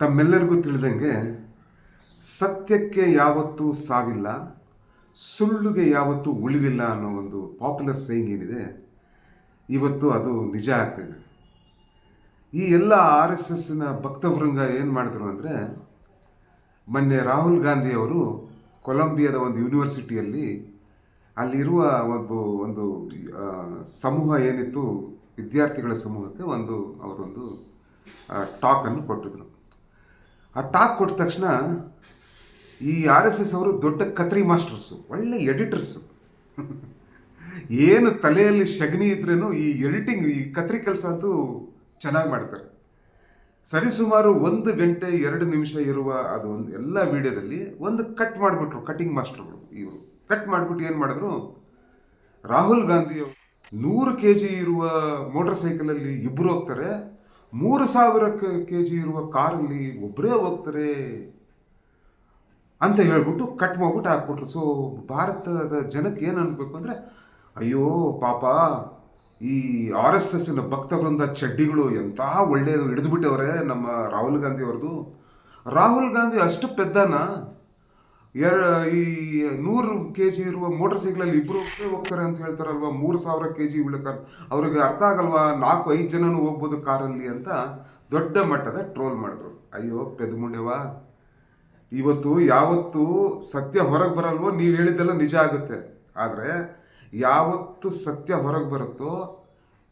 ತಮ್ಮೆಲ್ಲರಿಗೂ ತಿಳಿದಂಗೆ, ಸತ್ಯಕ್ಕೆ ಯಾವತ್ತೂ ಸಾವಿಲ್ಲ, ಸುಳ್ಳುಗೆ ಯಾವತ್ತೂ ಉಳಿವಿಲ್ಲ ಅನ್ನೋ ಒಂದು ಪಾಪ್ಯುಲರ್ ಸೇಯಿಂಗ್ ಏನಿದೆ, ಇವತ್ತು ಅದು ನಿಜ ಆಗ್ತಿದೆ. ಈ ಎಲ್ಲ ಆರ್ ಎಸ್ ಎಸ್ನ ಭಕ್ತವೃಂಗ ಏನು ಮಾಡಿದ್ರು ಅಂದರೆ, ಮೊನ್ನೆ ರಾಹುಲ್ ಗಾಂಧಿಯವರು ಕೊಲಂಬಿಯಾದ ಒಂದು ಯೂನಿವರ್ಸಿಟಿಯಲ್ಲಿ ಅಲ್ಲಿರುವ ಒಂದು ಒಂದು ಸಮೂಹ ಏನಿತ್ತು, ವಿದ್ಯಾರ್ಥಿಗಳ ಸಮೂಹಕ್ಕೆ ಒಂದು, ಅವರೊಂದು ಟಾಕನ್ನು ಕೊಟ್ಟಿದ್ರು. ಆ ಟಾಕ್ ಕೊಟ್ಟ ತಕ್ಷಣ ಈ ಆರ್ ಎಸ್ ಎಸ್ ಅವರು ದೊಡ್ಡ ಕತ್ರಿ ಮಾಸ್ಟರ್ಸು, ಒಳ್ಳೆ ಎಡಿಟರ್ಸು. ಏನು ತಲೆಯಲ್ಲಿ ಶಗ್ನಿ ಇದ್ರೂ ಈ ಎಡಿಟಿಂಗ್, ಈ ಕತ್ರಿ ಕೆಲಸ ಅಂತೂ ಚೆನ್ನಾಗಿ ಮಾಡ್ತಾರೆ. ಸರಿಸುಮಾರು ಒಂದು ಗಂಟೆ ಎರಡು ನಿಮಿಷ ಇರುವ ಅದು ಒಂದು ಎಲ್ಲ ವಿಡಿಯೋದಲ್ಲಿ ಒಂದು ಕಟ್ ಮಾಡಿಬಿಟ್ರು ಕಟಿಂಗ್ ಮಾಸ್ಟರ್ಗಳು ಇವರು. ಕಟ್ ಮಾಡಿಬಿಟ್ಟು ಏನು ಮಾಡಿದ್ರು, ರಾಹುಲ್ ಗಾಂಧಿ ನೂರು ಕೆ ಜಿ ಇರುವ ಮೋಟರ್ ಸೈಕಲಲ್ಲಿ ಇಬ್ಬರು ಹೋಗ್ತಾರೆ ಮೂರು ಸಾವಿರ ಕೆ ಜಿ ಇರುವ ಕಾರಲ್ಲಿ ಒಬ್ಬರೇ ಹೋಗ್ತಾರೆ ಅಂತ ಹೇಳ್ಬಿಟ್ಟು ಕಟ್ ಮಾಡ್ಬಿಟ್ಟು ಹಾಕ್ಬಿಟ್ರು. ಸೊ ಭಾರತದ ಜನಕ್ಕೆ ಏನು ಅನ್ಬೇಕು ಅಂದರೆ, ಅಯ್ಯೋ ಪಾಪ, ಈ ಆರ್ ಎಸ್ ಎಸ್ನ ಭಕ್ತ ವೃಂದ ಚಡ್ಡಿಗಳು ಎಂಥ ಒಳ್ಳೆಯದು ಹಿಡಿದುಬಿಟ್ಟವ್ರೆ ನಮ್ಮ ರಾಹುಲ್ ಗಾಂಧಿ ಅವ್ರದ್ದು. ರಾಹುಲ್ ಗಾಂಧಿ ಅಷ್ಟು ಪೆದ್ದನ? ಎರ ಈ ನೂರು ಕೆ ಜಿ ಇರುವ ಮೋಟರ್ ಸೈಕಲಲ್ಲಿ ಇಬ್ಬರು ಹೋಗ್ತಾರೆ ಅಂತ ಹೇಳ್ತಾರಲ್ವಾ? ಮೂರು ಸಾವಿರ ಕೆ ಜಿ ಕಾರ್. ಅವ್ರಿಗೆ ಅರ್ಥ ಆಗಲ್ವಾ? ನಾಲ್ಕು, ಐದು ಜನನೂ ಹೋಗ್ಬೋದು ಕಾರಲ್ಲಿ ಅಂತ ದೊಡ್ಡ ಮಟ್ಟದ ಟ್ರೋಲ್ ಮಾಡಿದ್ರು. ಅಯ್ಯೋ ಪೆದ್ಮುಂಡೆವಾ ಇವತ್ತು ಯಾವತ್ತು ಸತ್ಯ ಹೊರಗೆ ಬರಲ್ವೋ? ನೀವು ಹೇಳಿದ್ದೆಲ್ಲ ನಿಜ ಆಗುತ್ತೆ. ಆದರೆ ಯಾವತ್ತು ಸತ್ಯ ಹೊರಗೆ ಬರುತ್ತೋ,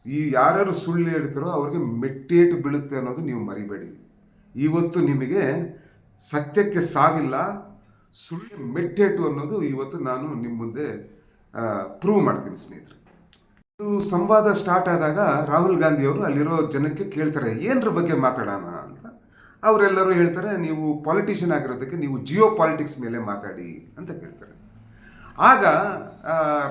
ಈ ಯಾರ್ಯಾರು ಸುಳ್ಳು ಹೇಳ್ತಾರೋ ಅವ್ರಿಗೆ ಮೆಟ್ಟೇಟು ಬೀಳುತ್ತೆ ಅನ್ನೋದು ನೀವು ಮರಿಬೇಡಿ. ಇವತ್ತು ನಿಮಗೆ ಸತ್ಯಕ್ಕೆ ಸಾವಿಲ್ಲ ಸುಳ್ಳು ಮೆಟ್ಟೇಟು ಅನ್ನೋದು ಇವತ್ತು ನಾನು ನಿಮ್ಮ ಮುಂದೆ ಪ್ರೂವ್ ಮಾಡ್ತೀನಿ ಸ್ನೇಹಿತರೆ. ಇದು ಸಂವಾದ ಸ್ಟಾರ್ಟ್ ಆದಾಗ ರಾಹುಲ್ ಗಾಂಧಿ ಅವರು ಅಲ್ಲಿರೋ ಜನಕ್ಕೆ ಕೇಳ್ತಾರೆ, ಏನರ ಬಗ್ಗೆ ಮಾತಾಡೋಣ? ಅಂತ. ಅವರೆಲ್ಲರೂ ಹೇಳ್ತಾರೆ, ನೀವು ಪಾಲಿಟಿಷಿಯನ್ ಆಗಿರೋದಕ್ಕೆ ನೀವು ಜಿಯೋ ಪಾಲಿಟಿಕ್ಸ್ ಮೇಲೆ ಮಾತಾಡಿ, ಅಂತ ಕೇಳ್ತಾರೆ. ಆಗ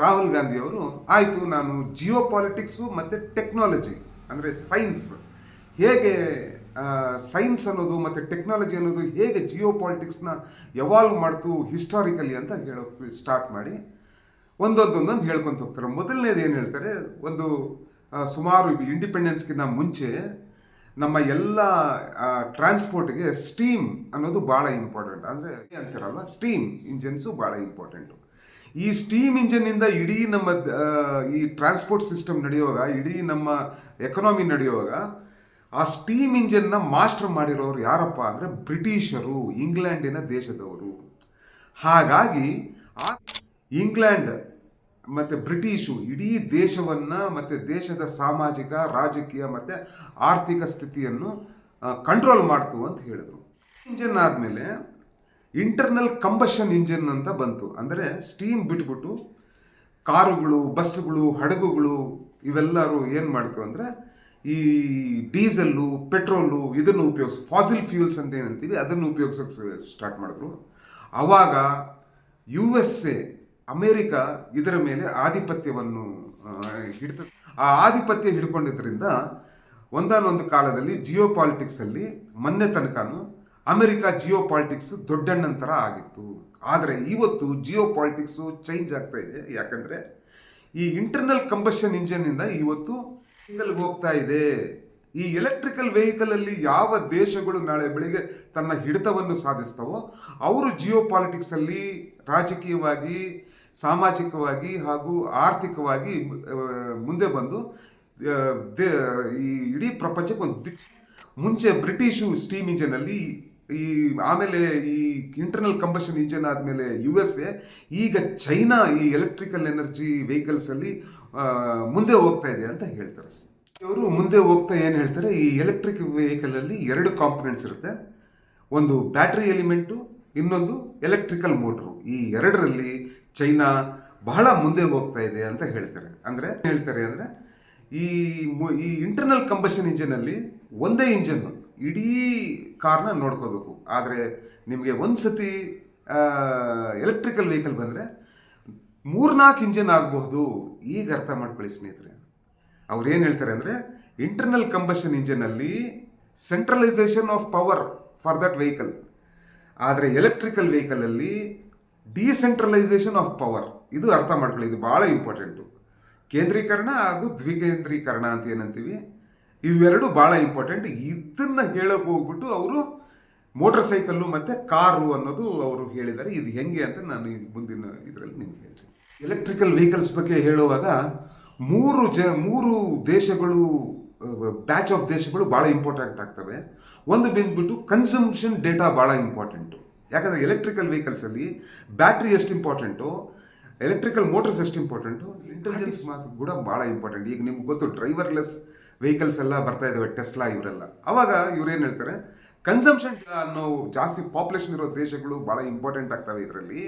ರಾಹುಲ್ ಗಾಂಧಿ ಅವರು, ಆಯಿತು, ನಾನು ಜಿಯೋ ಪಾಲಿಟಿಕ್ಸು ಮತ್ತು ಟೆಕ್ನಾಲಜಿ ಅಂದರೆ ಸೈನ್ಸ್ ಹೇಗೆ ಸೈನ್ಸ್ ಅನ್ನೋದು ಮತ್ತು ಟೆಕ್ನಾಲಜಿ ಅನ್ನೋದು ಹೇಗೆ ಜಿಯೋ ಪಾಲಿಟಿಕ್ಸ್ನ ಎವಾಲ್ವ್ ಮಾಡ್ತು ಹಿಸ್ಟಾರಿಕಲಿ ಅಂತ ಹೇಳೋಕ್ಕೆ ಸ್ಟಾರ್ಟ್ ಮಾಡಿ ಒಂದೊಂದೊಂದೊಂದು ಹೇಳ್ಕೊತ ಹೋಗ್ತಾರೆ. ಮೊದಲನೇದು ಏನು ಹೇಳ್ತಾರೆ? ಒಂದು ಸುಮಾರು ಇಂಡಿಪೆಂಡೆನ್ಸ್ಗಿಂತ ಮುಂಚೆ ನಮ್ಮ ಎಲ್ಲ ಟ್ರಾನ್ಸ್ಪೋರ್ಟ್ಗೆ ಸ್ಟೀಮ್ ಅನ್ನೋದು ಭಾಳ ಇಂಪಾರ್ಟೆಂಟ್ ಅಂದರೆ ಅಂತಾರಲ್ವ? ಸ್ಟೀಮ್ ಇಂಜನ್ಸು ಭಾಳ ಇಂಪಾರ್ಟೆಂಟು ಈ ಸ್ಟೀಮ್ ಇಂಜನ್ನಿಂದ ಇಡೀ ನಮ್ಮ ಈ ಟ್ರಾನ್ಸ್ಪೋರ್ಟ್ ಸಿಸ್ಟಮ್ ನಡೆಯುವಾಗ, ಇಡೀ ನಮ್ಮ ಎಕನಾಮಿ ನಡೆಯುವಾಗ ಆ ಸ್ಟೀಮ್ ಇಂಜಿನ್ನ ಮಾಸ್ಟರ್ ಮಾಡಿರೋರು ಯಾರಪ್ಪ ಅಂದರೆ ಬ್ರಿಟಿಷರು, ಇಂಗ್ಲೆಂಡಿನ ದೇಶದವರು. ಹಾಗಾಗಿ ಆ ಇಂಗ್ಲೆಂಡ್ ಮತ್ತು ಬ್ರಿಟಿಷು ಇಡೀ ದೇಶವನ್ನು ಮತ್ತು ದೇಶದ ಸಾಮಾಜಿಕ, ರಾಜಕೀಯ ಮತ್ತು ಆರ್ಥಿಕ ಸ್ಥಿತಿಯನ್ನು ಕಂಟ್ರೋಲ್ ಮಾಡ್ತು ಅಂತ ಹೇಳಿದರು. ಇಂಜನ್ ಆದಮೇಲೆ ಇಂಟರ್ನಲ್ ಕಂಬಷನ್ ಇಂಜಿನ್ ಅಂತ ಬಂತು. ಅಂದರೆ ಸ್ಟೀಮ್ ಬಿಟ್ಬಿಟ್ಟು ಕಾರುಗಳು ಬಸ್ಸುಗಳು ಹಡಗುಗಳು ಇವೆಲ್ಲರೂ ಏನು ಮಾಡ್ತು ಅಂದರೆ ಈ ಡೀಸೆಲ್ಲು, ಪೆಟ್ರೋಲು ಇದನ್ನು ಉಪಯೋಗಿಸ್, ಫಾಸಿಲ್ ಫ್ಯೂಲ್ಸ್ ಅಂತ ಏನಂತೀವಿ, ಅದನ್ನು ಉಪಯೋಗಿಸೋಕೆ ಸ್ಟಾರ್ಟ್ ಮಾಡಿದ್ರು. ಆವಾಗ ಯು ಎಸ್ ಎ, ಅಮೇರಿಕ ಇದರ ಮೇಲೆ ಆಧಿಪತ್ಯವನ್ನು ಹಿಡಿತ, ಆ ಆಧಿಪತ್ಯ ಹಿಡ್ಕೊಂಡಿದ್ದರಿಂದ ಒಂದಾನೊಂದು ಕಾಲದಲ್ಲಿ ಜಿಯೋ ಪಾಲಿಟಿಕ್ಸಲ್ಲಿ ಮೊನ್ನೆ ತನಕನೂ ಅಮೆರಿಕ ಜಿಯೋ ಪಾಲಿಟಿಕ್ಸ್ ದೊಡ್ಡಣ್ಣನ ಥರ ಆಗಿತ್ತು. ಆದರೆ ಇವತ್ತು ಜಿಯೋ ಪಾಲಿಟಿಕ್ಸು ಚೇಂಜ್ ಆಗ್ತಾ ಇದೆ. ಯಾಕಂದರೆ ಈ ಇಂಟರ್ನಲ್ ಕಂಬಷನ್ ಇಂಜನ್ನಿಂದ ಇವತ್ತು ಸಿಂಗಲ್ಗೆ ಹೋಗ್ತಾ ಇದೆ. ಈ ಎಲೆಕ್ಟ್ರಿಕಲ್ ವೆಹಿಕಲಲ್ಲಿ ಯಾವ ದೇಶಗಳು ನಾಳೆ ಬೆಳಿಗ್ಗೆ ತನ್ನ ಹಿಡಿತವನ್ನು ಸಾಧಿಸ್ತವೋ, ಅವರು ಜಿಯೋ ಪಾಲಿಟಿಕ್ಸಲ್ಲಿ ರಾಜಕೀಯವಾಗಿ, ಸಾಮಾಜಿಕವಾಗಿ ಹಾಗೂ ಆರ್ಥಿಕವಾಗಿ ಮುಂದೆ ಬಂದು ಈ ಇಡೀ ಪ್ರಪಂಚಕ್ಕೆ ಒಂದು ದಿಕ್, ಮುಂಚೆ ಬ್ರಿಟಿಷು ಸ್ಟೀಮ್ ಇಂಜನಲ್ಲಿ ಈ ಆಮೇಲೆ ಈ ಇಂಟರ್ನಲ್ ಕಂಬಷನ್ ಇಂಜನ್ ಆದಮೇಲೆ ಯು ಎಸ್ ಎ ಈಗ ಚೈನಾ ಈ ಎಲೆಕ್ಟ್ರಿಕಲ್ ಎನರ್ಜಿ ವೆಹಿಕಲ್ಸಲ್ಲಿ ಮುಂದೆ ಹೋಗ್ತಾ ಇದೆ ಅಂತ ಹೇಳ್ತಾರೆ ಇವರು ಮುಂದೆ ಹೋಗ್ತಾ ಏನು ಹೇಳ್ತಾರೆ? ಈ ಎಲೆಕ್ಟ್ರಿಕ್ ವೆಹಿಕಲಲ್ಲಿ ಎರಡು ಕಾಂಪೊನೆಂಟ್ಸ್ ಇರುತ್ತೆ. ಒಂದು ಬ್ಯಾಟ್ರಿ ಎಲಿಮೆಂಟು ಇನ್ನೊಂದು ಎಲೆಕ್ಟ್ರಿಕಲ್ ಮೋಟ್ರು ಈ ಎರಡರಲ್ಲಿ ಚೈನಾ ಬಹಳ ಮುಂದೆ ಹೋಗ್ತಾ ಇದೆ ಅಂತ ಹೇಳ್ತಾರೆ. ಅಂದರೆ ಹೇಳ್ತಾರೆ ಅಂದರೆ, ಈ ಈ ಇಂಟರ್ನಲ್ ಕಂಬಷನ್ ಇಂಜಿನಲ್ಲಿ ಒಂದೇ ಇಂಜನ್ ಇಡೀ ಕಾರ್ನ ನೋಡ್ಕೋಬೇಕು. ಆದರೆ ನಿಮಗೆ ಒಂದು ಸತಿ ಎಲೆಕ್ಟ್ರಿಕಲ್ ವೆಹಿಕಲ್ ಬಂದರೆ ಮೂರ್ನಾಲ್ಕು ಇಂಜಿನ್ ಆಗಬಹುದು. ಈಗ ಅರ್ಥ ಮಾಡ್ಕೊಳ್ಳಿ ಸ್ನೇಹಿತರೆ. ಅವ್ರು ಏನು ಹೇಳ್ತಾರೆ ಅಂದರೆ internal combustion ಇಂಜಿನಲ್ಲಿ centralisation of power for that vehicle ಆದರೆ ಎಲೆಕ್ಟ್ರಿಕಲ್ ವೆಹಿಕಲಲ್ಲಿ ಡಿಸೆಂಟ್ರಲೈಸೇಷನ್ ಆಫ್ ಪವರ್ ಇದು ಅರ್ಥ ಮಾಡ್ಕೊಳ್ಳಿ, ಇದು ಭಾಳ ಇಂಪಾರ್ಟೆಂಟು ಕೇಂದ್ರೀಕರಣ ಹಾಗೂ ದ್ವಿಕೇಂದ್ರೀಕರಣ ಅಂತ ಏನಂತೀವಿ? ಇವೆರಡು ಭಾಳ ಇಂಪಾರ್ಟೆಂಟ್ ಇದನ್ನು ಹೇಳೋಕೆ ಹೋಗ್ಬಿಟ್ಟು ಅವರು ಮೋಟರ್ ಸೈಕಲ್ಲು ಮತ್ತು ಕಾರು ಅನ್ನೋದು ಅವರು ಹೇಳಿದ್ದಾರೆ ಇದು ಹೆಂಗೆ ಅಂತ ನಾನು ಮುಂದಿನ ಇದರಲ್ಲಿ ನಿಮ್ಗೆ ಹೇಳ್ತೀನಿ. ಎಲೆಕ್ಟ್ರಿಕಲ್ ವೆಹಿಕಲ್ಸ್ ಬಗ್ಗೆ ಹೇಳುವಾಗ ಮೂರು ಜ ಮೂರು ದೇಶಗಳು ಬ್ಯಾಚ್ ಆಫ್ ದೇಶಗಳು ಭಾಳ ಇಂಪಾರ್ಟೆಂಟ್ ಆಗ್ತವೆ. ಒಂದು ಬಂದ್ಬಿಟ್ಟು ಕನ್ಸಂಪ್ಷನ್ ಡೇಟಾ ಭಾಳ ಇಂಪಾರ್ಟೆಂಟು ಯಾಕಂದರೆ ಎಲೆಕ್ಟ್ರಿಕಲ್ ವೆಹಿಕಲ್ಸಲ್ಲಿ ಬ್ಯಾಟ್ರಿ ಎಷ್ಟು ಇಂಪಾರ್ಟೆಂಟು ಎಲೆಕ್ಟ್ರಿಕಲ್ ಮೋಟರ್ಸ್ ಎಷ್ಟು ಇಂಪಾರ್ಟೆಂಟು ಇಂಟೆಲಿಜೆನ್ಸ್ ಮಾತು ಕೂಡ ಭಾಳ ಇಂಪಾರ್ಟೆಂಟ್ ಈಗ ನಿಮ್ಗೆ ಗೊತ್ತು ಡ್ರೈವರ್ಲೆಸ್ ವೆಹಿಕಲ್ಸ್ ಎಲ್ಲ ಬರ್ತಾ ಇದ್ದಾವೆ ಟೆಸ್ಲಾ ಇವರೆಲ್ಲ. ಅವಾಗ ಇವ್ರು ಏನು ಹೇಳ್ತಾರೆ ಕನ್ಸಂಪ್ಷನ್ ಅನ್ನೋ ಜಾಸ್ತಿ ಪಾಪ್ಯುಲೇಷನ್ ಇರೋ ದೇಶಗಳು ಭಾಳ ಇಂಪಾರ್ಟೆಂಟ್ ಆಗ್ತವೆ ಇದರಲ್ಲಿ.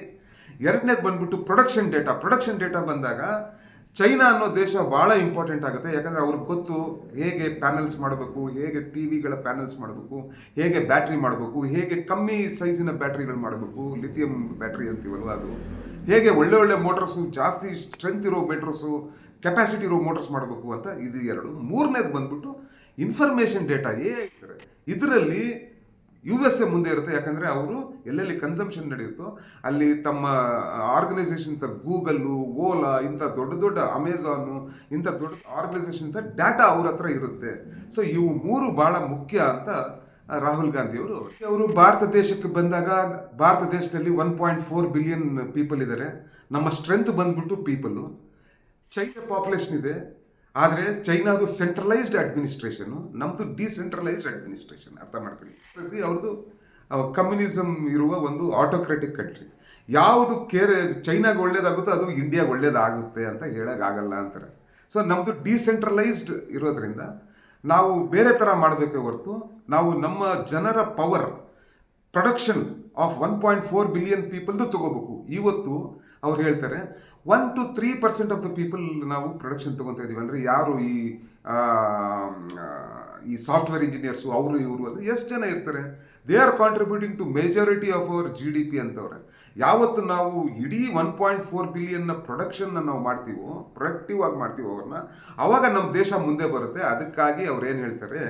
ಎರಡನೇದು ಬಂದ್ಬಿಟ್ಟು ಪ್ರೊಡಕ್ಷನ್ ಡೇಟಾ ಪ್ರೊಡಕ್ಷನ್ ಡೇಟಾ ಬಂದಾಗ ಚೈನಾ ಅನ್ನೋ ದೇಶ ಭಾಳ ಇಂಪಾರ್ಟೆಂಟ್ ಆಗುತ್ತೆ. ಯಾಕಂದರೆ ಅವ್ರಿಗೆ ಗೊತ್ತು ಹೇಗೆ ಪ್ಯಾನಲ್ಸ್ ಮಾಡಬೇಕು, ಹೇಗೆ ಟಿ ವಿಗಳ ಪ್ಯಾನಲ್ಸ್ ಮಾಡಬೇಕು, ಹೇಗೆ ಬ್ಯಾಟ್ರಿ ಮಾಡಬೇಕು, ಹೇಗೆ ಕಮ್ಮಿ ಸೈಜಿನ ಬ್ಯಾಟ್ರಿಗಳು ಮಾಡಬೇಕು, ಲಿಥಿಯಂ ಬ್ಯಾಟ್ರಿ ಅಂತೀವಲ್ವ ಅದು? ಹೇಗೆ ಒಳ್ಳೆ ಒಳ್ಳೆ ಮೋಟರ್ಸು, ಜಾಸ್ತಿ ಸ್ಟ್ರೆಂತ್ ಇರೋ ಮೋಟರ್ಸು ಕೆಪಾಸಿಟಿ ಇರೋ ಮೋಟರ್ಸ್ ಮಾಡಬೇಕು ಅಂತ ಇದು ಎರಡು. ಮೂರನೇದು ಬಂದ್ಬಿಟ್ಟು ಇನ್ಫಾರ್ಮೇಷನ್ ಡೇಟಾ ಏ ಇದರಲ್ಲಿ ಯು ಎಸ್ ಎ ಮುಂದೆ ಇರುತ್ತೆ. ಯಾಕಂದರೆ ಅವರು ಎಲ್ಲೆಲ್ಲಿ ಕನ್ಸಂಪ್ಷನ್ ನಡೆಯುತ್ತೋ ಅಲ್ಲಿ ತಮ್ಮ ಆರ್ಗನೈಸೇಷನ್ ತ ಗೂಗಲ್ಲು ಓಲಾ ಇಂಥ ದೊಡ್ಡ ದೊಡ್ಡ ಅಮೆಝಾನು ಇಂಥ ದೊಡ್ಡ ಆರ್ಗನೈಸೇಷನ್ ಡಾಟಾ ಅವ್ರ ಹತ್ರ ಇರುತ್ತೆ. ಸೊ ಇವು ಮೂರು ಭಾಳ ಮುಖ್ಯ ಅಂತ ರಾಹುಲ್ ಗಾಂಧಿ ಅವರು ಅವರು ಭಾರತ ದೇಶಕ್ಕೆ ಬಂದಾಗ ಭಾರತ ದೇಶದಲ್ಲಿ one point four billion people ಇದ್ದಾರೆ. ನಮ್ಮ ಸ್ಟ್ರೆಂತ್ ಬಂದ್ಬಿಟ್ಟು ಪೀಪಲ್ಲು ಚೈನಾ ಪಾಪ್ಯುಲೇಷನ್ ಇದೆ. ಆದರೆ ಚೈನಾದು ಸೆಂಟ್ರಲೈಸ್ಡ್ ಅಡ್ಮಿನಿಸ್ಟ್ರೇಷನ್ ನಮ್ಮದು ಡಿಸೆಂಟ್ರಲೈಸ್ಡ್ ಅಡ್ಮಿನಿಸ್ಟ್ರೇಷನ್ ಅರ್ಥ ಮಾಡ್ಕೊಳ್ಳಿ. ಪ್ಲಸ್ ಅವ್ರದ್ದು ಕಮ್ಯುನಿಸಮ್ ಇರುವ ಒಂದು ಆಟೋಕ್ರೆಟಿಕ್ ಕಂಟ್ರಿ ಯಾವುದು ಕೇರ್, ಚೈನಾಗೆ ಒಳ್ಳೇದಾಗುತ್ತೋ ಅದು ಇಂಡಿಯಾಗೆ ಒಳ್ಳೇದಾಗುತ್ತೆ ಅಂತ ಹೇಳೋಕ್ಕಾಗಲ್ಲ ಅಂತಾರೆ. ಸೊ ನಮ್ಮದು ಡಿಸೆಂಟ್ರಲೈಸ್ಡ್ ಇರೋದ್ರಿಂದ ನಾವು ಬೇರೆ ಥರ ಮಾಡಬೇಕೇ ಹೊರತು ನಾವು ನಮ್ಮ ಜನರ power production of one point four billion ಪೀಪಲ್ದು ತಗೋಬೇಕು. ಇವತ್ತು ಅವ್ರು ಹೇಳ್ತಾರೆ one two three percent of the people ನಾವು ಪ್ರೊಡಕ್ಷನ್ ತೊಗೊತಾ ಇದ್ದೀವಿ. ಅಂದರೆ ಯಾರು ಈ ಈ ಸಾಫ್ಟ್ವೇರ್ ಇಂಜಿನಿಯರ್ಸು ಅವರು ಇವರು ಅಂದರೆ ಎಷ್ಟು ಜನ ಇರ್ತಾರೆ? They are contributing to majority of our G D P ಅಂತವ್ರೆ. ಯಾವತ್ತು ನಾವು ಇಡೀ ಒನ್ ಪಾಯಿಂಟ್ ಫೋರ್ ಬಿಲಿಯನ್ನ ಪ್ರೊಡಕ್ಷನ್ನ ನಾವು ಮಾಡ್ತೀವೋ ಪ್ರೊಡಕ್ಟಿವ್ ಆಗಿ ಮಾಡ್ತೀವೋ ಅವ್ರನ್ನ, ಅವಾಗ ನಮ್ಮ ದೇಶ ಮುಂದೆ ಬರುತ್ತೆ. ಅದಕ್ಕಾಗಿ ಅವ್ರು ಏನು ಹೇಳ್ತಾರೆ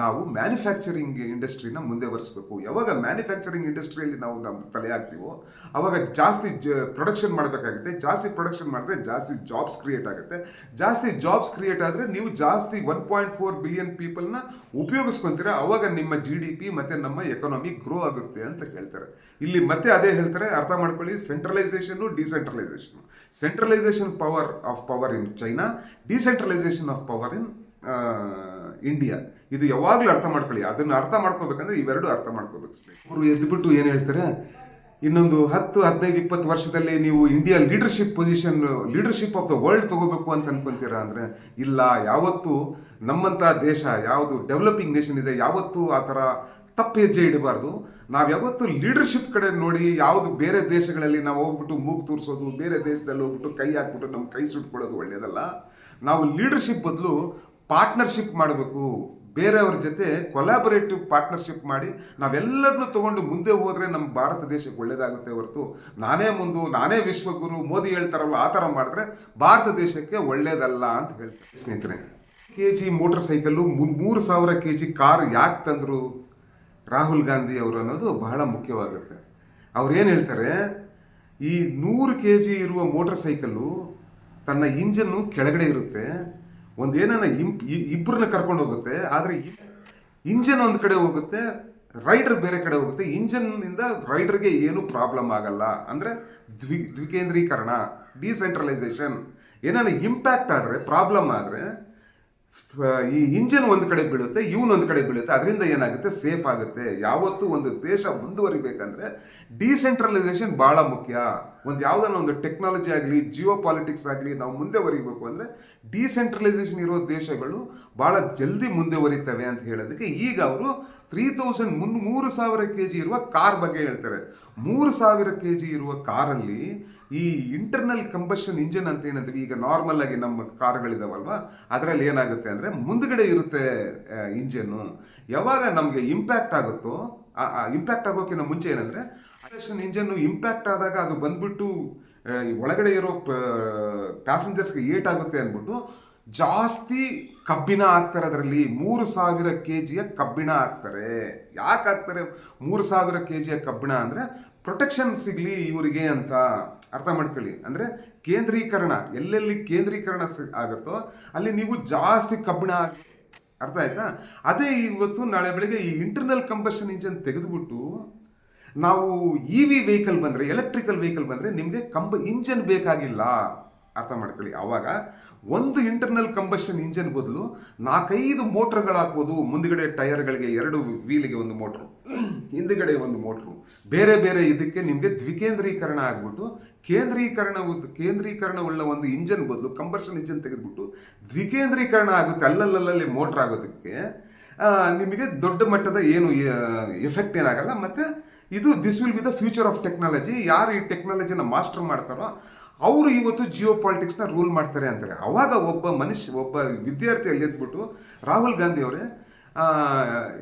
ನಾವು ಮ್ಯಾನುಫ್ಯಾಕ್ಚರಿಂಗ್ ಇಂಡಸ್ಟ್ರಿನ ಮುಂದೆ ಒರೆಸ್ಬೇಕು ಯಾವಾಗ ಮ್ಯಾನುಫ್ಯಾಕ್ಚರಿಂಗ್ ಇಂಡಸ್ಟ್ರಿಯಲ್ಲಿ ನಾವು ನಮ್ಮ ತಲೆ ಹಾಕ್ತೀವೋ, ಅವಾಗ ಜಾಸ್ತಿ ಜ ಪ್ರೊಡಕ್ಷನ್ ಮಾಡಬೇಕಾಗುತ್ತೆ. ಜಾಸ್ತಿ ಪ್ರೊಡಕ್ಷನ್ ಮಾಡಿದ್ರೆ ಜಾಸ್ತಿ ಜಾಬ್ಸ್ ಕ್ರಿಯೇಟ್ ಆಗುತ್ತೆ. ಜಾಸ್ತಿ ಜಾಬ್ಸ್ ಕ್ರಿಯೇಟ್ ಆದರೆ ನೀವು ಜಾಸ್ತಿ ಒನ್ ಪಾಯಿಂಟ್ ಫೋರ್ ಬಿಲಿಯನ್ ಪೀಪಲ್ನ ಉಪಯೋಗಿಸ್ಕೊಂತೀರ, ಅವಾಗ ನಿಮ್ಮ ಜಿ ಡಿ ಪಿ ಮತ್ತು ನಮ್ಮ ಎಕನಾಮಿ ಗ್ರೋ ಆಗುತ್ತೆ ಅಂತ ಹೇಳ್ತಾರೆ. ಇಲ್ಲಿ ಮತ್ತೆ ಅದೇ ಹೇಳ್ತಾರೆ, ಅರ್ಥ ಮಾಡ್ಕೊಳ್ಳಿ centralisation decentralisation centralisation power of power in China decentralisation of power in India ಇದು ಯಾವಾಗಲೂ ಅರ್ಥ ಮಾಡ್ಕೊಳ್ಳಿ. ಅದನ್ನು ಅರ್ಥ ಮಾಡ್ಕೋಬೇಕಂದ್ರೆ ಇವೆರಡು ಅರ್ಥ ಮಾಡ್ಕೋಬೇಕು ಅವರು ಎದ್ಬಿಟ್ಟು ಏನು ಹೇಳ್ತಾರೆ? ಇನ್ನೊಂದು ಹತ್ತು, ಹದಿನೈದು, ಇಪ್ಪತ್ತು ವರ್ಷದಲ್ಲಿ ನೀವು India leadership position leadership of the world ತಗೋಬೇಕು ಅಂತ ಅನ್ಕೊಂತೀರಾ ಅಂದರೆ, ಇಲ್ಲ, ಯಾವತ್ತೂ ನಮ್ಮಂಥ ದೇಶ, ಯಾವುದು ಡೆವಲಪಿಂಗ್ ನೇಷನ್ ಇದೆ, ಯಾವತ್ತೂ ಆ ಥರ ತಪ್ಪು ಹೆಜ್ಜೆ ಇಡಬಾರ್ದು. ನಾವು ಯಾವತ್ತೂ ಲೀಡರ್ಶಿಪ್ ಕಡೆ ನೋಡಿ, ಯಾವುದು ಬೇರೆ ದೇಶಗಳಲ್ಲಿ ನಾವು ಹೋಗ್ಬಿಟ್ಟು ಮೂಗು ತೋರಿಸೋದು, ಬೇರೆ ದೇಶದಲ್ಲಿ ಹೋಗ್ಬಿಟ್ಟು ಕೈ ಹಾಕ್ಬಿಟ್ಟು ನಮ್ಮ ಕೈ ಸುಟ್ಕೊಳ್ಳೋದು ಒಳ್ಳೆಯದಲ್ಲ ನಾವು ಲೀಡರ್ಶಿಪ್ ಬದಲು ಪಾರ್ಟ್ನರ್ಶಿಪ್ ಮಾಡಬೇಕು. ಬೇರೆಯವ್ರ ಜೊತೆ ಕೊಲಾಬರೇಟಿವ್ ಪಾರ್ಟ್ನರ್ಶಿಪ್ ಮಾಡಿ ನಾವೆಲ್ಲರನ್ನೂ ತಗೊಂಡು ಮುಂದೆ ಹೋದರೆ ನಮ್ಮ ಭಾರತ ದೇಶಕ್ಕೆ ಒಳ್ಳೆಯದಾಗುತ್ತೆ ಹೊರತು ನಾನೇ ಮುಂದು, ನಾನೇ ವಿಶ್ವಗುರು, ಮೋದಿ ಹೇಳ್ತಾರಲ್ಲ ಆ ಥರ ಮಾಡಿದ್ರೆ ಭಾರತ ದೇಶಕ್ಕೆ ಒಳ್ಳೇದಲ್ಲ ಅಂತ ಹೇಳ್ತೀನಿ ಸ್ನೇಹಿತರೆ, ಕೆ ಜಿ ಮೋಟರ್ ಸೈಕಲ್ಲು ಮೂರು ಸಾವಿರ ಕೆ ಜಿ ಕಾರ್ ಯಾಕೆ ತಂದರು? ರಾಹುಲ್ ಗಾಂಧಿ ಅವರು ಅನ್ನೋದು ಬಹಳ ಮುಖ್ಯವಾಗುತ್ತೆ. ಅವ್ರು ಏನು ಹೇಳ್ತಾರೆ? ಈ ನೂರು ಕೆ ಜಿ ಇರುವ ಮೋಟರ್ ಸೈಕಲ್ಲು ತನ್ನ ಇಂಜನ್ನು ಕೆಳಗಡೆ ಇರುತ್ತೆ. ಒಂದು ಏನಾನ ಇಂಪ್ ಇಬ್ಬರನ್ನ ಕರ್ಕೊಂಡು ಹೋಗುತ್ತೆ, ಆದರೆ ಇಂಜನ್ ಒಂದು ಕಡೆ ಹೋಗುತ್ತೆ, ರೈಡರ್ ಬೇರೆ ಕಡೆ ಹೋಗುತ್ತೆ. ಇಂಜನ್ನಿಂದ ರೈಡರ್ಗೆ ಏನು ಪ್ರಾಬ್ಲಮ್ ಆಗಲ್ಲ. ಅಂದರೆ ದ್ವಿ ದ್ವಿಕೇಂದ್ರೀಕರಣ, ಡಿಸೆಂಟ್ರಲೈಸೇಷನ್ ಏನಾನ ಇಂಪ್ಯಾಕ್ಟ್ ಆದರೆ, ಪ್ರಾಬ್ಲಮ್ ಆದರೆ ಈ ಇಂಜಿನ್ ಒಂದು ಕಡೆ ಬೀಳುತ್ತೆ, ಇವನು ಒಂದು ಕಡೆ ಬೀಳುತ್ತೆ, ಅದರಿಂದ ಏನಾಗುತ್ತೆ? ಸೇಫ್ ಆಗುತ್ತೆ. ಯಾವತ್ತೂ ಒಂದು ದೇಶ ಮುಂದುವರಿಬೇಕಂದ್ರೆ ಡಿಸೆಂಟ್ರಲೈಸೇಷನ್ ಭಾಳ ಮುಖ್ಯ. ಒಂದು ಯಾವುದನ್ನ ಒಂದು ಟೆಕ್ನಾಲಜಿ ಆಗಲಿ ಜಿಯೋ ಪಾಲಿಟಿಕ್ಸ್ ಆಗಲಿ ನಾವು ಮುಂದೆ ವರಿಬೇಕು ಅಂದರೆ ಡಿಸೆಂಟ್ರಲೈಸೇಷನ್ ಇರೋ ದೇಶಗಳು ಭಾಳ ಜಲ್ದಿ ಮುಂದೆ ವರಿತವೆ ಅಂತ ಹೇಳೋದಕ್ಕೆ ಈಗ ಅವರು ತ್ರೀ ತೌಸಂಡ್ ಮುನ್ ಮೂರು ಸಾವಿರ ಕೆ ಜಿ ಇರುವ ಕಾರ್ ಬಗ್ಗೆ ಹೇಳ್ತಾರೆ. ಮೂರು ಸಾವಿರ ಕೆ ಇರುವ ಕಾರಲ್ಲಿ ಈ ಇಂಟರ್ನಲ್ ಕಂಬಷನ್ ಇಂಜಿನ್ ಅಂತ ಏನಂತೀವಿ, ಈಗ ನಾರ್ಮಲ್ ಆಗಿ ನಮ್ಮ ಕಾರ್ಗಳಿದಾವಲ್ವ, ಅದರಲ್ಲಿ ಏನಾಗುತ್ತೆ ಅಂದರೆ ಮುಂದ್ಗಡೆ ಇರುತ್ತೆ ಇಂಜನ್ನು ಯಾವಾಗ ನಮಗೆ ಇಂಪ್ಯಾಕ್ಟ್ ಆಗುತ್ತೋ ಇಂಪ್ಯಾಕ್ಟ್ ಆಗೋಕ್ಕಿಂತ ಮುಂಚೆ ಏನಂದರೆ ಇಂಜನ್ನು ಇಂಪ್ಯಾಕ್ಟ್ ಆದಾಗ ಅದು ಬಂದ್ಬಿಟ್ಟು ಒಳಗಡೆ ಇರೋ ಪ್ಯಾಸೆಂಜರ್ಸ್ಗೆ ಏಟ್ ಆಗುತ್ತೆ ಅಂದ್ಬಿಟ್ಟು ಜಾಸ್ತಿ ಕಬ್ಬಿಣ ಹಾಕ್ತಾರೆ ಅದರಲ್ಲಿ. ಮೂರು ಸಾವಿರ ಕೆ ಜಿಯ ಕಬ್ಬಿಣ ಹಾಕ್ತಾರೆ. ಯಾಕೆ ಹಾಕ್ತಾರೆ? ಮೂರು ಸಾವಿರ ಕೆ ಜಿಯ ಕಬ್ಬಿಣ ಅಂದರೆ ಪ್ರೊಟೆಕ್ಷನ್ ಸಿಗಲಿ ಇವರಿಗೆ ಅಂತ ಅರ್ಥ ಮಾಡ್ಕೊಳ್ಳಿ. ಅಂದರೆ ಕೇಂದ್ರೀಕರಣ, ಎಲ್ಲೆಲ್ಲಿ ಕೇಂದ್ರೀಕರಣ ಆಗುತ್ತೋ ಅಲ್ಲಿ ನೀವು ಜಾಸ್ತಿ ಕಬ್ಬಿಣ ಅರ್ಥ ಆಯ್ತಾ? ಅದೇ ಇವತ್ತು ನಾಳೆ ಬೆಳಿಗ್ಗೆ ಈ ಇಂಟರ್ನಲ್ ಕಂಬಷನ್ ಇಂಜನ್ ತೆಗೆದುಬಿಟ್ಟು ನಾವು ಇ ವಿ ವೆಹಿಕಲ್ ಬಂದರೆ ಎಲೆಕ್ಟ್ರಿಕಲ್ ವೆಹಿಕಲ್ ಬಂದರೆ ನಿಮಗೆ ಕಂಬ ಇಂಜನ್ ಬೇಕಾಗಿಲ್ಲ. ಅರ್ಥ ಮಾಡ್ಕೊಳ್ಳಿ. ಆವಾಗ ಒಂದು ಇಂಟರ್ನಲ್ ಕಂಬಷನ್ ಇಂಜನ್ ಬದಲು ನಾಲ್ಕೈದು ಮೋಟ್ರ್ಗಳಾಗ್ಬೋದು. ಮುಂದುಗಡೆ ಟೈರ್ಗಳಿಗೆ ಎರಡು ವೀಲಿಗೆ ಒಂದು ಮೋಟ್ರು, ಹಿಂದುಗಡೆ ಒಂದು ಮೋಟ್ರು. ಬೇರೆ ಬೇರೆ ಇದಕ್ಕೆ ನಿಮಗೆ ದ್ವಿಕೇಂದ್ರೀಕರಣ ಆಗ್ಬಿಟ್ಟು ಕೇಂದ್ರೀಕರಣ ಕೇಂದ್ರೀಕರಣ ಉಳ್ಳ ಒಂದು ಇಂಜನ್ ಬದಲು ಕಂಬರ್ಷನ್ ಇಂಜನ್ ತೆಗೆದುಬಿಟ್ಟು ದ್ವಿಕೇಂದ್ರೀಕರಣ ಆಗುತ್ತೆ. ಅಲ್ಲಲ್ಲಲ್ಲಿ ಮೋಟ್ರ್ ಆಗೋದಕ್ಕೆ ನಿಮಗೆ ದೊಡ್ಡ ಮಟ್ಟದ ಏನು ಎಫೆಕ್ಟ್ ಏನಾಗಲ್ಲ. ಮತ್ತು ಇದು this will be the future of technology ಯಾರು ಈ ಟೆಕ್ನಾಲಜಿನ ಮಾಸ್ಟರ್ ಮಾಡ್ತಾರೋ, ಅವರು ಇವತ್ತು ಜಿಯೋ ಪಾಲಿಟಿಕ್ಸ್ನ ರೂಲ್ ಮಾಡ್ತಾರೆ ಅಂತಾರೆ. ಅವಾಗ ಒಬ್ಬ ಮನುಷ್ಯ, ಒಬ್ಬ ವಿದ್ಯಾರ್ಥಿ ಅಲ್ಲಿ ಎದ್ಬಿಟ್ಟು ರಾಹುಲ್ ಗಾಂಧಿ ಅವರೇ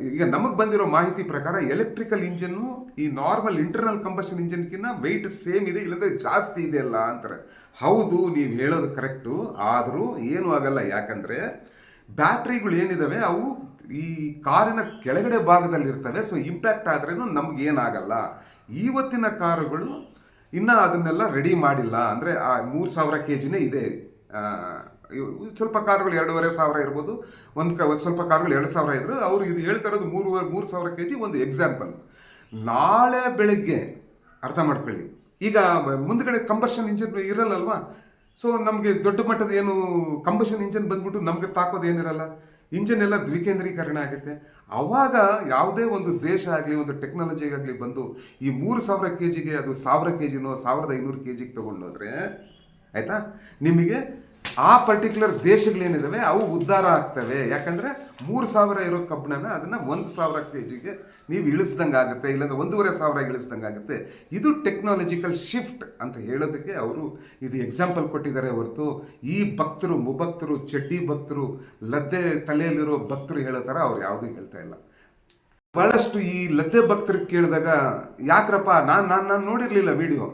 ಈಗ ನಮಗೆ ಬಂದಿರೋ ಮಾಹಿತಿ ಪ್ರಕಾರ ಎಲೆಕ್ಟ್ರಿಕಲ್ ಇಂಜಿನ್ನು ಈ ನಾರ್ಮಲ್ ಇಂಟರ್ನಲ್ ಕಂಬಷನ್ ಇಂಜನ್ಕಿನ್ನ ವೆಯ್ಟ್ ಸೇಮ್ ಇದೆ, ಇಲ್ಲಂದ್ರೆ ಜಾಸ್ತಿ ಇದೆ ಅಲ್ಲ ಅಂತಾರೆ. ಹೌದು, ನೀವು ಹೇಳೋದು ಕರೆಕ್ಟು ಆದರೂ ಏನೂ ಆಗಲ್ಲ. ಯಾಕಂದರೆ ಬ್ಯಾಟ್ರಿಗಳು ಏನಿದ್ದಾವೆ ಅವು ಈ ಕಾರಿನ ಕೆಳಗಡೆ ಭಾಗದಲ್ಲಿರ್ತವೆ ಸೊ ಇಂಪ್ಯಾಕ್ಟ್ ಆದ್ರೂ ನಮ್ಗೆ ಏನಾಗಲ್ಲ. ಇವತ್ತಿನ ಕಾರುಗಳು ಇನ್ನೂ ಅದನ್ನೆಲ್ಲ ರೆಡಿ ಮಾಡಿಲ್ಲ. ಅಂದರೆ ಆ ಮೂರು ಸಾವಿರ ಕೆ ಜಿನೇ ಇದೆ ಸ್ವಲ್ಪ ಕಾರುಗಳು ಎರಡೂವರೆ ಸಾವಿರ ಇರ್ಬೋದು. ಒಂದು ಕ ಸ್ವಲ್ಪ ಕಾರುಗಳು ಎರಡು ಸಾವಿರ ಇದ್ರು. ಅವರು ಇದು ಹೇಳ್ತಾ ಇರೋದು ಮೂರುವರೆ, ಮೂರು ಸಾವಿರ ಕೆ ಜಿ ಒಂದು ಎಕ್ಸಾಂಪಲ್ ನಾಳೆ ಬೆಳಗ್ಗೆ, ಅರ್ಥ ಮಾಡ್ಕೊಳ್ಳಿ. ಈಗ ಮುಂದ್ಗಡೆ ಕಂಬರ್ಷನ್ ಇಂಜಿನ್ ಇರಲ್ಲಲ್ವಾ? ಸೊ ನಮಗೆ ದೊಡ್ಡ ಮಟ್ಟದ ಏನು ಕಂಬಷನ್ ಇಂಜಿನ್ ಬಂದ್ಬಿಟ್ಟು ನಮಗೆ ತಾಕೋದು ಏನಿರಲ್ಲ. ಇಂಜಿನ್ ಎಲ್ಲ ದ್ವಿಕೇಂದ್ರೀಕರಣ ಆಗುತ್ತೆ. ಆವಾಗ ಯಾವುದೇ ಒಂದು ದೇಶ ಆಗಲಿ, ಒಂದು ಟೆಕ್ನಾಲಜಿ ಆಗಲಿ ಬಂದು ಈ ಮೂರು ಸಾವಿರ ಕೆ ಜಿಗೆ ಅದು ಸಾವಿರ ಕೆ ಜಿನೋ ಸಾವಿರದ ಐನೂರು ಕೆ ಜಿಗೆ ತೊಗೊಂಡೋದ್ರೆ, ಆಯಿತಾ? ನಿಮಗೆ ಆ ಪರ್ಟಿಕ್ಯುಲರ್ ದೇಶಗಳೇನಿದ್ದಾವೆ ಅವು ಉದ್ಧಾರ ಆಗ್ತವೆ. ಯಾಕಂದರೆ ಮೂರು ಸಾವಿರ ಇರೋ ಕಬ್ಬಣನ ಅದನ್ನು ಒಂದು ಸಾವಿರ ಕೆ ಜಿಗೆ ನೀವು ಇಳಿಸ್ದಂಗೆ ಆಗುತ್ತೆ, ಇಲ್ಲಾಂದ್ರೆ ಒಂದೂವರೆ ಸಾವಿರ ಇಳಿಸ್ದಂಗೆ ಆಗುತ್ತೆ. ಇದು ಟೆಕ್ನಾಲಜಿಕಲ್ ಶಿಫ್ಟ್ ಅಂತ ಹೇಳೋದಕ್ಕೆ ಅವರು ಇದು ಎಕ್ಸಾಂಪಲ್ ಕೊಟ್ಟಿದ್ದಾರೆ ಹೊರತು. ಈ ಭಕ್ತರು, ಮುಭಕ್ತರು, ಚಡ್ಡಿ ಭಕ್ತರು, ಲದ್ದೆ ತಲೆಯಲ್ಲಿರೋ ಭಕ್ತರು ಹೇಳೋ ಥರ ಅವ್ರು ಯಾವುದೂ ಹೇಳ್ತಾ ಇಲ್ಲ. ಬಹಳಷ್ಟು ಈ ಲದ್ದೆ ಭಕ್ತರಿಗೆ ಕೇಳಿದಾಗ, ಯಾಕ್ರಪ್ಪ, ನಾನು ನಾನು ನಾನು ನೋಡಿರಲಿಲ್ಲ ವಿಡಿಯೋ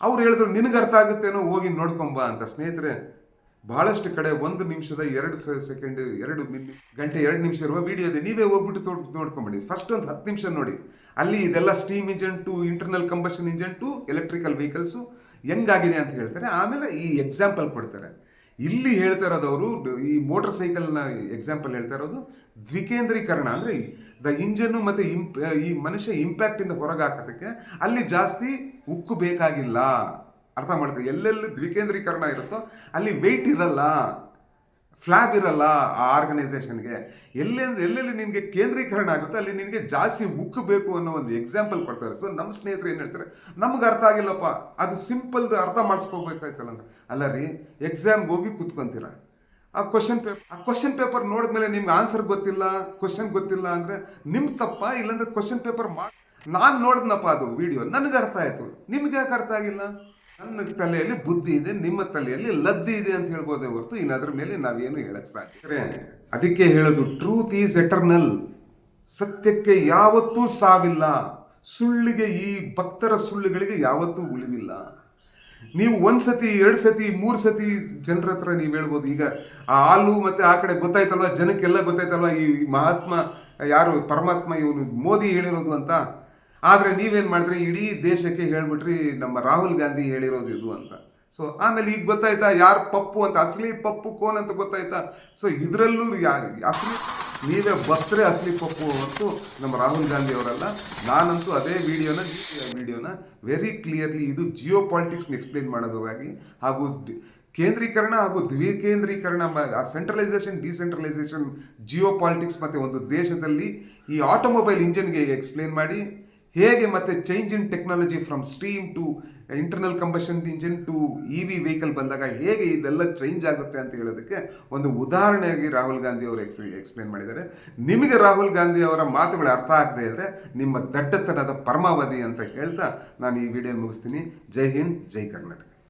ಅವ್ರು ಹೇಳಿದ್ರು ನಿನಗೆ ಅರ್ಥ ಆಗುತ್ತೇನೋ, ಹೋಗಿ ನೋಡ್ಕೊಂಬ ಅಂತ. ಸ್ನೇಹಿತರೆ ಬಹಳಷ್ಟು ಕಡೆ ಒಂದು ನಿಮಿಷದ ಎರಡು ಸೆಕೆಂಡ್, ಎರಡು ಗಂಟೆ ಎರಡು ನಿಮಿಷ ಇರುವ ವಿಡಿಯೋ ಇದೆ ನೀವೇ ಹೋಗ್ಬಿಟ್ಟು ತೋಡ್ ನೋಡ್ಕೊಂಬಿಡಿ. ಫಸ್ಟ್ ಒಂದು ಹತ್ತು ನಿಮಿಷ ನೋಡಿ. ಅಲ್ಲಿ ಇದೆಲ್ಲ steam engine to internal combustion engine to electrical vehicles ಹೆಂಗಾಗಿದೆ ಅಂತ ಹೇಳ್ತಾರೆ. ಆಮೇಲೆ ಈ ಎಕ್ಸಾಂಪಲ್ ಕೊಡ್ತಾರೆ. ಇಲ್ಲಿ ಹೇಳ್ತಾ ಇರೋದು ಅವರು, ಈ ಮೋಟರ್ ಸೈಕಲ್ನ ಎಕ್ಸಾಂಪಲ್ ಹೇಳ್ತಾ ಇರೋದು, ದ್ವಿಕೇಂದ್ರೀಕರಣ ಅಂದರೆ ದ ಇಂಜನ್ನು ಮತ್ತು ಇಂಪ್ ಈ ಮನುಷ್ಯ ಇಂಪ್ಯಾಕ್ಟಿಂದ ಹೊರಗೆ ಹಾಕೋದಕ್ಕೆ ಅಲ್ಲಿ ಜಾಸ್ತಿ ಉಕ್ಕು ಬೇಕಾಗಿಲ್ಲ. ಅರ್ಥ ಮಾಡ್ಕೊ, ಎಲ್ಲೆಲ್ಲಿ ದ್ವಿಕೇಂದ್ರೀಕರಣ ಇರುತ್ತೋ ಅಲ್ಲಿ ವೆಯ್ಟ್ ಇರಲ್ಲ ಫ್ಲ್ಯಾಬ್ ಇರಲ್ಲ ಆ ಆರ್ಗನೈಸೇಷನ್ಗೆ ಎಲ್ಲೆಂದು, ಎಲ್ಲೆಲ್ಲಿ ನಿನಗೆ ಕೇಂದ್ರೀಕರಣ ಆಗುತ್ತೋ ಅಲ್ಲಿ ನಿನಗೆ ಜಾಸ್ತಿ ಉಕ್ಕು ಬೇಕು ಅನ್ನೋ ಒಂದು ಎಕ್ಸಾಂಪಲ್ ಕೊಡ್ತಾರೆ. ಸೊ ನಮ್ಮ ಸ್ನೇಹಿತರು ಏನು ಹೇಳ್ತಾರೆ, ನಮ್ಗೆ ಅರ್ಥ ಆಗಿಲ್ಲಪ್ಪ, ಅದು ಸಿಂಪಲ್ದು ಅರ್ಥ ಮಾಡಿಸ್ಕೋಬೇಕಾಯ್ತಲ್ಲ ಅಂತ. ಅಲ್ಲ ರೀ ಎಕ್ಸಾಮ್ಗೆ ಹೋಗಿ ಕೂತ್ಕೊಂತೀರ? ಆ ಕ್ವಶನ್ ಪೇಪರ್ ಆ ಕ್ವಶನ್ ಪೇಪರ್ ನೋಡಿದ್ಮೇಲೆ ನಿಮ್ಗೆ ಆನ್ಸರ್ ಗೊತ್ತಿಲ್ಲ ಕ್ವಶನ್ ಗೊತ್ತಿಲ್ಲ ಅಂದರೆ ನಿಮ್ಮ ತಪ್ಪ, ಇಲ್ಲಾಂದ್ರೆ ಕ್ವಶನ್ ಪೇಪರ್ ಮಾಡಿ ನಾನು ನೋಡಿದ್ನಪ್ಪ ಅದು ವಿಡಿಯೋ ನನಗೆ ಅರ್ಥ ಆಯಿತು. ನಿಮ್ಗೆ ಯಾಕೆ ಅರ್ಥ ಆಗಿಲ್ಲ? ನನ್ನ ತಲೆಯಲ್ಲಿ ಬುದ್ಧಿ ಇದೆ, ನಿಮ್ಮ ತಲೆಯಲ್ಲಿ ಲದ್ದಿ ಇದೆ ಅಂತ ಹೇಳ್ಬೋದೇ ಹೊರತು ಇನ್ನದ್ರ ಮೇಲೆ ನಾವೇನು ಹೇಳಕ್ ಸಾಧ್ಯ ಅದಕ್ಕೆ ಹೇಳೋದು ಟ್ರೂತ್ ಈಸ್ ಎಟರ್ನಲ್ ಸತ್ಯಕ್ಕೆ ಯಾವತ್ತೂ ಸಾವಿಲ್ಲ. ಸುಳ್ಳಿಗೆ ಈ ಭಕ್ತರ ಸುಳ್ಳುಗಳಿಗೆ ಯಾವತ್ತೂ ಉಳಿದಿಲ್ಲ. ನೀವು ಒಂದ್ಸತಿ ಎರಡು ಸತಿ, ಮೂರು ಸತಿ ಜನರ ಹತ್ರ ನೀವು ಹೇಳ್ಬೋದು, ಈಗ ಆ ಹಾಲು ಮತ್ತೆ ಆ ಕಡೆ ಗೊತ್ತಾಯ್ತಲ್ವ, ಜನಕ್ಕೆಲ್ಲ ಗೊತ್ತಾಯ್ತಲ್ವ, ಈ ಮಹಾತ್ಮ ಯಾರು, ಪರಮಾತ್ಮ ಇವನು ಮೋದಿ ಹೇಳಿರೋದು ಅಂತ? ಆದರೆ ನೀವೇನು ಮಾಡಿದ್ರಿ? ಇಡೀ ದೇಶಕ್ಕೆ ಹೇಳ್ಬಿಟ್ರಿ, ನಮ್ಮ ರಾಹುಲ್ ಗಾಂಧಿ ಹೇಳಿರೋದು ಇದು ಅಂತ. ಸೊ ಆಮೇಲೆ ಈಗ ಗೊತ್ತಾಯ್ತಾ, ಯಾರು ಪಪ್ಪು ಅಂತ? ಅಸಲಿ ಪಪ್ಪು ಕೋನ್ ಅಂತ ಗೊತ್ತಾಯ್ತಾ? ಸೊ ಇದರಲ್ಲೂ ಯಾ, ಅಸಲಿ, ನೀವೇ ಬಸ್ರೆ ಅಸಲಿ ಪಪ್ಪು ಹೊತ್ತು ನಮ್ಮ ರಾಹುಲ್ ಗಾಂಧಿ ಅವರಲ್ಲ. ನಾನಂತೂ ಅದೇ ವಿಡಿಯೋನ ವಿಡಿಯೋನ ವೆರಿ ಕ್ಲಿಯರ್ಲಿ ಇದು ಜಿಯೋ ಪಾಲಿಟಿಕ್ಸ್ನ ಎಕ್ಸ್ಪ್ಲೇನ್ ಮಾಡೋದಾಗಿ ಹಾಗೂ ಕೇಂದ್ರೀಕರಣ ಹಾಗೂ ದ್ವಿಕೇಂದ್ರೀಕರಣ ಸೆಂಟ್ರಲೈಸೇಷನ್ ಡಿಸೆಂಟ್ರಲೈಸೇಷನ್ ಜಿಯೋ ಪಾಲಿಟಿಕ್ಸ್ ಮತ್ತು ಒಂದು ದೇಶದಲ್ಲಿ ಈ ಆಟೋಮೊಬೈಲ್ ಇಂಜಿನ್ಗೆ ಎಕ್ಸ್ಪ್ಲೇನ್ ಮಾಡಿ ಹೇಗೆ ಮತ್ತೆ change in technology from steam to internal combustion engine to E V vehicle ಬಂದಾಗ ಹೇಗೆ ಇದೆಲ್ಲ ಚೇಂಜ್ ಆಗುತ್ತೆ ಅಂತ ಹೇಳೋದಕ್ಕೆ ಒಂದು ಉದಾಹರಣೆಯಾಗಿ ರಾಹುಲ್ ಗಾಂಧಿ ಅವರು ಎಕ್ಸ್ ಎಕ್ಸ್ಪ್ಲೇನ್ ಮಾಡಿದ್ದಾರೆ. ನಿಮಗೆ ರಾಹುಲ್ ಗಾಂಧಿ ಅವರ ಮಾತುಗಳು ಅರ್ಥ ಆಗದೆ ಇದ್ರೆ ನಿಮ್ಮ ದಟ್ಟತನದ ಪರಮಾವಧಿ ಅಂತ ಹೇಳ್ತಾ ನಾನು ಈ ವಿಡಿಯೋ ಮುಗಿಸ್ತೀನಿ. ಜೈ ಹಿಂದ್, ಜೈ ಕರ್ನಾಟಕ.